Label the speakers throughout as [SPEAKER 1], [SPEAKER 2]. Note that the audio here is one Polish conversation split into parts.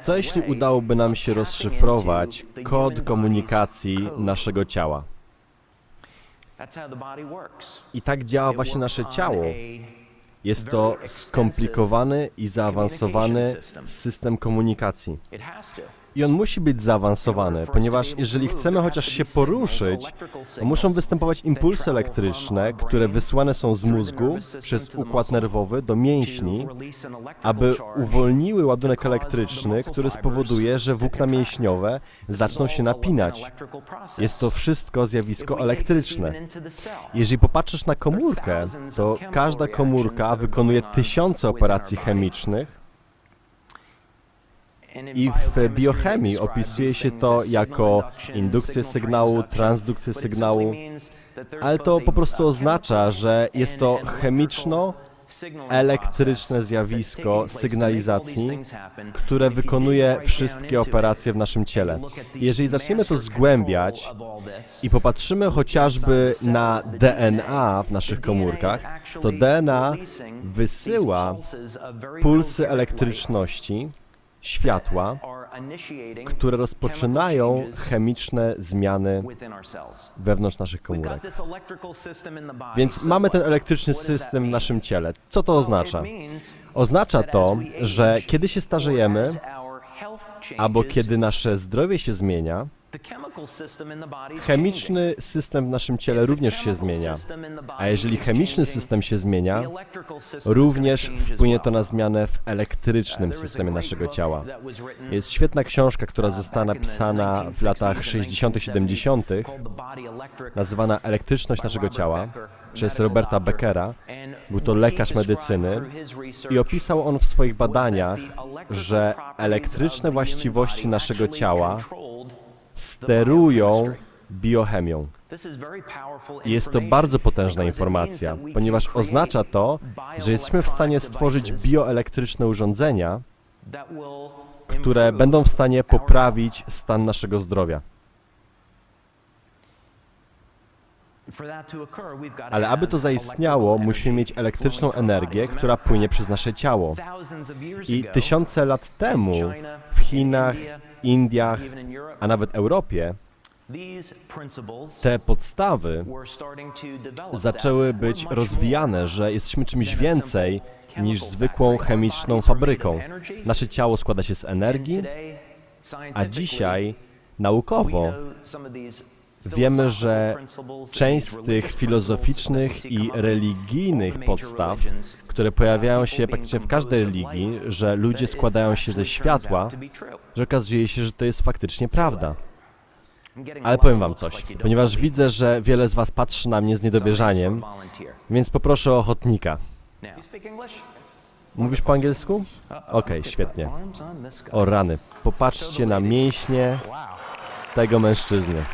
[SPEAKER 1] Co jeśli udałoby nam się rozszyfrować kod komunikacji naszego ciała? I tak działa właśnie nasze ciało. Jest to skomplikowany i zaawansowany system komunikacji. I on musi być zaawansowany, ponieważ jeżeli chcemy chociaż się poruszyć, muszą występować impulsy elektryczne, które wysłane są z mózgu przez układ nerwowy do mięśni, aby uwolniły ładunek elektryczny, który spowoduje, że włókna mięśniowe zaczną się napinać. Jest to wszystko zjawisko elektryczne. Jeżeli popatrzysz na komórkę, to każda komórka wykonuje tysiące operacji chemicznych, i w biochemii opisuje się to jako indukcję sygnału, transdukcję sygnału, ale to po prostu oznacza, że jest to chemiczno elektryczne zjawisko sygnalizacji, które wykonuje wszystkie operacje w naszym ciele. Jeżeli zaczniemy to zgłębiać i popatrzymy chociażby na DNA w naszych komórkach, to DNA wysyła pulsy elektryczności, światła, które rozpoczynają chemiczne zmiany wewnątrz naszych komórek. Więc mamy ten elektryczny system w naszym ciele. Co to oznacza? Oznacza to, że kiedy się starzejemy, albo kiedy nasze zdrowie się zmienia, Chemiczny system w naszym ciele również się zmienia, a jeżeli chemiczny system się zmienia, również wpłynie to na zmianę w elektrycznym systemie naszego ciała. Jest świetna książka, która została napisana w latach 60. 70., nazywana Elektryczność naszego ciała przez Roberta Beckera. Był to lekarz medycyny i opisał on w swoich badaniach, że elektryczne właściwości naszego ciała sterują biochemią. Jest to bardzo potężna informacja, ponieważ oznacza to, że jesteśmy w stanie stworzyć bioelektryczne urządzenia, które będą w stanie poprawić stan naszego zdrowia. Ale aby to zaistniało, musimy mieć elektryczną energię, która płynie przez nasze ciało. I tysiące lat temu w Chinach, Indiach, a nawet Europie, te podstawy zaczęły być rozwijane, że jesteśmy czymś więcej niż zwykłą chemiczną fabryką. Nasze ciało składa się z energii, a dzisiaj naukowo wiemy, że część z tych filozoficznych i religijnych podstaw, które pojawiają się praktycznie w każdej religii, że ludzie składają się ze światła, że okazuje się, że to jest faktycznie prawda. Ale powiem wam coś, ponieważ widzę, że wiele z was patrzy na mnie z niedowierzaniem, więc poproszę o ochotnika. Mówisz po angielsku? Okej, okay, świetnie. O rany, popatrzcie na mięśnie tego mężczyzny.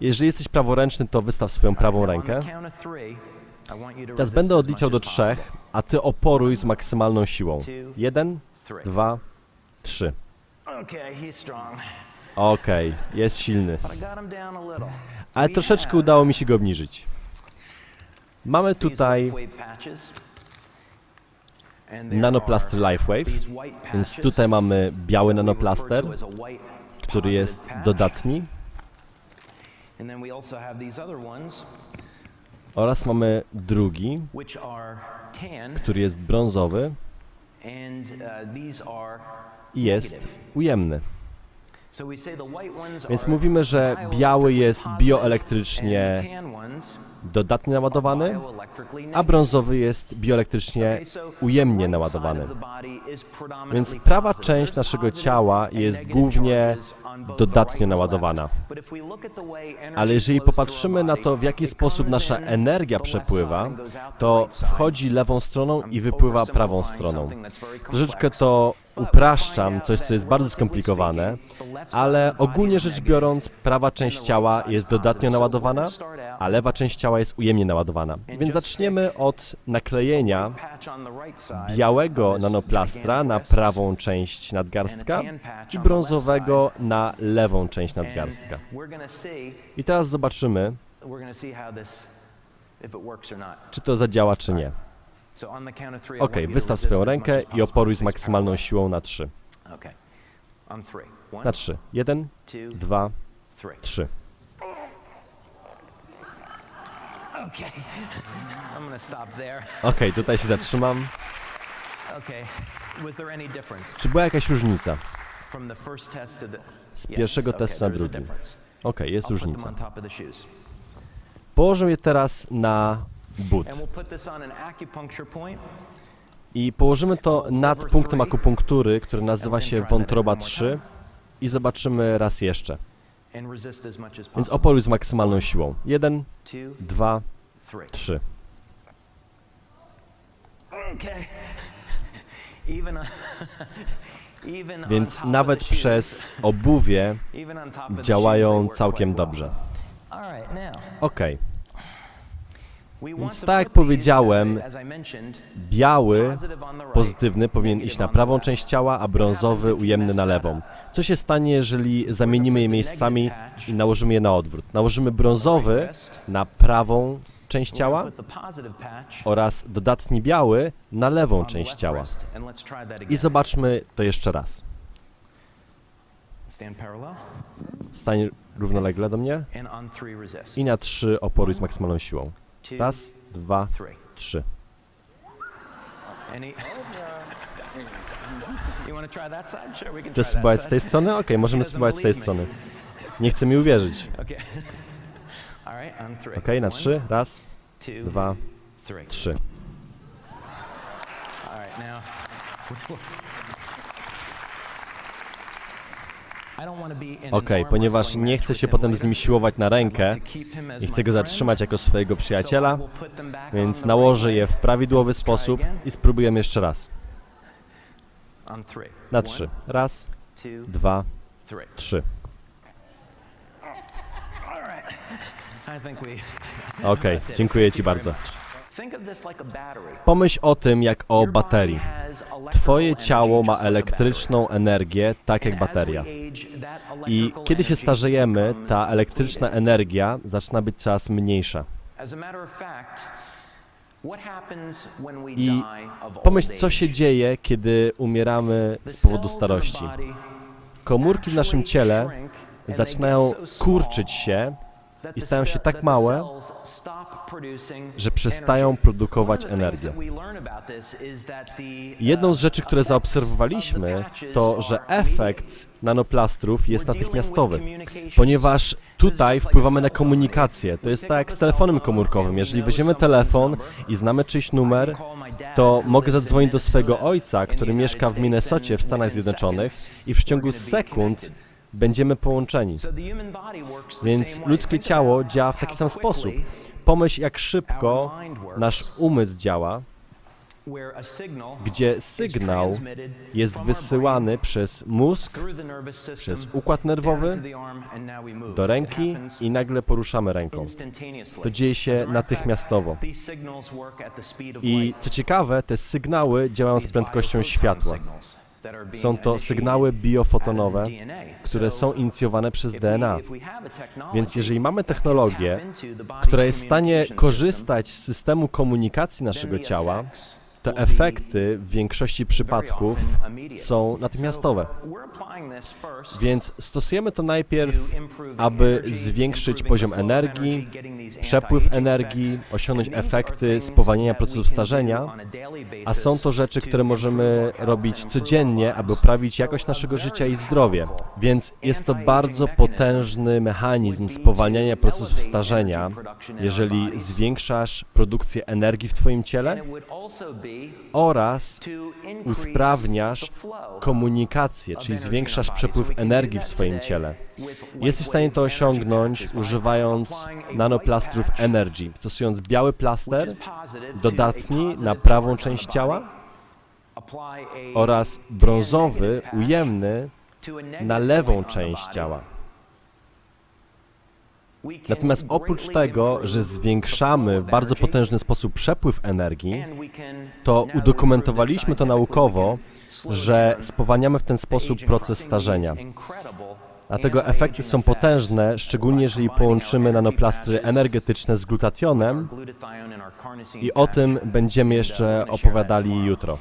[SPEAKER 1] Jeżeli jesteś praworęczny, to wystaw swoją prawą rękę. Teraz będę odliczał do trzech, a ty oporuj z maksymalną siłą. Jeden, dwa, trzy. Okej, okay, jest silny. Ale troszeczkę udało mi się go obniżyć. Mamy tutaj nanoplaster LifeWave, więc tutaj mamy biały nanoplaster, który jest dodatni. Oraz mamy drugi, który jest brązowy i jest ujemny. Więc mówimy, że biały jest bioelektrycznie dodatnie naładowany, a brązowy jest bioelektrycznie ujemnie naładowany. Więc prawa część naszego ciała jest głównie dodatnio naładowana. Ale jeżeli popatrzymy na to, w jaki sposób nasza energia przepływa, to wchodzi lewą stroną i wypływa prawą stroną. Troszeczkę to upraszczam, coś co jest bardzo skomplikowane, ale ogólnie rzecz biorąc, prawa część ciała jest dodatnio naładowana, a lewa część ciała jest ujemnie naładowana. Więc zaczniemy od naklejenia białego nanoplastra na prawą część nadgarstka i brązowego na lewą część nadgarstka. I teraz zobaczymy, czy to zadziała, czy nie. Ok, wystaw swoją rękę i oporuj z maksymalną siłą na 3. Na 3. 1, 2, 3.
[SPEAKER 2] Okay. I'm gonna stop there.
[SPEAKER 1] Ok, tutaj się zatrzymam. Czy była jakaś różnica z pierwszego testu na drugi? Ok, jest różnica. Położę je teraz na but i położymy to nad punktem akupunktury, który nazywa się wątroba 3 i zobaczymy raz jeszcze. Więc oporuj z maksymalną siłą. 1,
[SPEAKER 2] Two,
[SPEAKER 1] 2,
[SPEAKER 2] three.
[SPEAKER 1] 3.
[SPEAKER 2] Okay. Even on, even
[SPEAKER 1] Więc nawet przez obuwie działają całkiem dobrze.
[SPEAKER 2] All right, now.
[SPEAKER 1] Ok,
[SPEAKER 2] We
[SPEAKER 1] Więc tak jak powiedziałem, biały pozytywny powinien iść na prawą część ciała, a brązowy ujemny na lewą. Co się stanie, jeżeli zamienimy je miejscami i nałożymy je na odwrót? Nałożymy brązowy na prawą część ciała oraz dodatni biały na lewą część ciała. I zobaczmy to jeszcze raz. Stań równolegle do mnie i na trzy oporuj z maksymalną siłą. Raz, dwa, trzy. Chcesz spróbować z tej strony? Okej, możemy spróbować z tej strony. Nie chce mi uwierzyć. Okej, na trzy. Raz, dwa, trzy. Okej,
[SPEAKER 2] arm
[SPEAKER 1] ponieważ nie chcę się potem z nim siłować na rękę i chcę go zatrzymać jako swojego przyjaciela, więc nałożę je w prawidłowy sposób i spróbujemy jeszcze raz. Na trzy. Raz, dwa, trzy. Okej, dziękuję Ci bardzo. Pomyśl o tym jak o baterii. Twoje ciało ma elektryczną energię, tak jak bateria. I kiedy się starzejemy, ta elektryczna energia zaczyna być coraz mniejsza. I Pomyśl, co się dzieje, kiedy umieramy z powodu starości. Komórki w naszym ciele zaczynają kurczyć się i stają się tak małe, że przestają produkować energię. Jedną z
[SPEAKER 2] uh,
[SPEAKER 1] rzeczy, które zaobserwowaliśmy, to, że efekt nanoplastrów jest natychmiastowy, ponieważ tutaj wpływamy na komunikację. To jest tak jak z telefonem komórkowym. Jeżeli weźmiemy telefon i znamy czyjś numer, to mogę zadzwonić do swojego ojca, który mieszka w Minnesocie w Stanach Zjednoczonych i w przeciągu sekund będziemy połączeni. Więc ludzkie ciało działa w taki sam sposób. Pomyśl, jak szybko nasz umysł działa, gdzie sygnał jest wysyłany przez mózg przez układ nerwowy do ręki i nagle poruszamy ręką. To dzieje się natychmiastowo. I co ciekawe, te sygnały działają z prędkością światła. Są to sygnały biofotonowe, które są inicjowane przez DNA. Więc jeżeli mamy technologię, która jest w stanie korzystać z systemu komunikacji naszego ciała, to efekty w większości przypadków są natychmiastowe. Więc stosujemy to najpierw, aby zwiększyć poziom energii, przepływ energii, osiągnąć efekty spowalniania procesów starzenia, a są to rzeczy, które możemy robić codziennie, aby poprawić jakość naszego życia i zdrowie. Więc jest to bardzo potężny mechanizm spowalniania procesów starzenia, jeżeli zwiększasz produkcję energii w Twoim ciele oraz usprawniasz komunikację, czyli zwiększasz przepływ energii w swoim ciele. Jesteś w stanie to osiągnąć używając nanoplastrów Energy, stosując biały plaster dodatni na prawą część ciała oraz brązowy, ujemny na lewą część ciała. Natomiast oprócz tego, że zwiększamy w bardzo potężny sposób przepływ energii, to udokumentowaliśmy to naukowo, że spowalniamy w ten sposób proces starzenia. Dlatego efekty są potężne, szczególnie jeżeli połączymy nanoplastry energetyczne z glutationem i o tym będziemy jeszcze opowiadali jutro.